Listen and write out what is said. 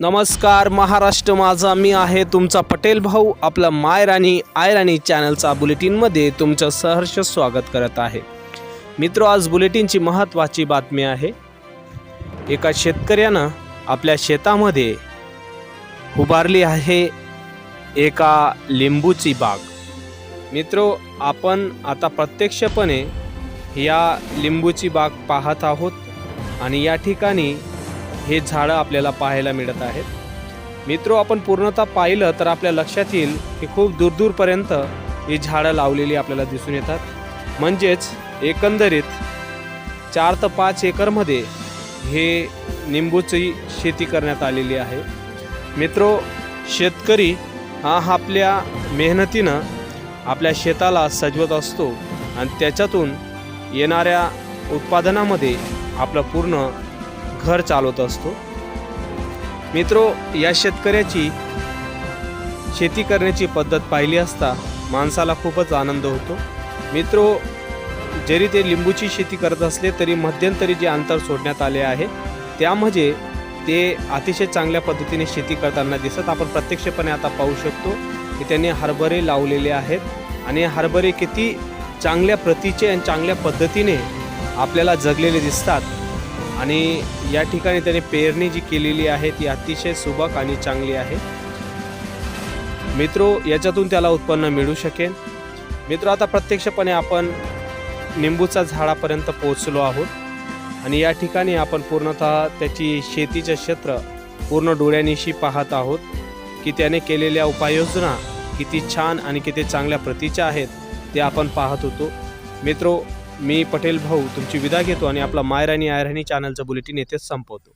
नमस्कार महाराष्ट्र माझा. मी आहे तुमचा पटेल भाऊ. आपला मायराणी आयराणी चॅनलचा बुलेटिनमध्ये तुमचं सहर्ष स्वागत करत आहे. मित्र आज बुलेटिनची महत्त्वाची बातमी आहे. एका शेतकऱ्यानं आपल्या शेतामध्ये उभारली आहे एका लिंबूची बाग. मित्रो आपण आता प्रत्यक्षपणे या लिंबूची बाग पाहत आहोत आणि या ठिकाणी हे झाडं आपल्याला पाहायला मिळत आहेत. मित्रो आपण पूर्णतः पाहिलं तर आपल्या लक्षात येईल की खूप दूरदूरपर्यंत ही झाडं लावलेली आपल्याला दिसून येतात. म्हणजेच एकंदरीत चार ते पाच एकरमध्ये हे निंबूची शेती करण्यात आलेली आहे. मित्रो शेतकरी हा आपल्या मेहनतीनं आपल्या शेताला सजवत असतो आणि त्याच्यातून येणाऱ्या उत्पादनामध्ये आपलं पूर्ण घर चालवत असतो. मित्रो या शेतकऱ्याची शेती करण्याची पद्धत पाहिली असता माणसाला खूपच आनंद होतो. मित्रो जरी ते लिंबूची शेती करत असले तरी मध्यंतरी जे अंतर सोडण्यात आले आहे त्यामध्ये म्हणजे ते अतिशय चांगल्या पद्धतीने शेती करताना दिसत. आपण प्रत्यक्षपणे आता पाहू शकतो की त्यांनी हरभरे लावलेले आहेत आणि हरभरे किती चांगल्या प्रतीचे आणि चांगल्या पद्धतीने आपल्याला जगलेले दिसतात. आणि या ठिकाणी त्याने पेरणी जी केलेली आहे ती अतिशय सुबक आणि चांगली आहे. मित्रो याच्यातून त्याला उत्पन्न मिळू शकेल. मित्र आता प्रत्यक्षपणे आपण निंबूचा झाडापर्यंत पोहोचलो आहोत. आणि या ठिकाणी आपण पूर्णतः त्याची शेतीचे क्षेत्र पूर्ण डोळ्यानिशी पाहत आहोत की त्याने केलेल्या उपाययोजना किती छान आणि किती चांगल्या प्रतीच्या आहेत ते आपण पाहत होतो. मित्रो मी पटेल भाऊ तुमची विदा घेतो आणि आपला मायराणी आयराणी चॅनलचं बुलेटिन येथेच संपवतो.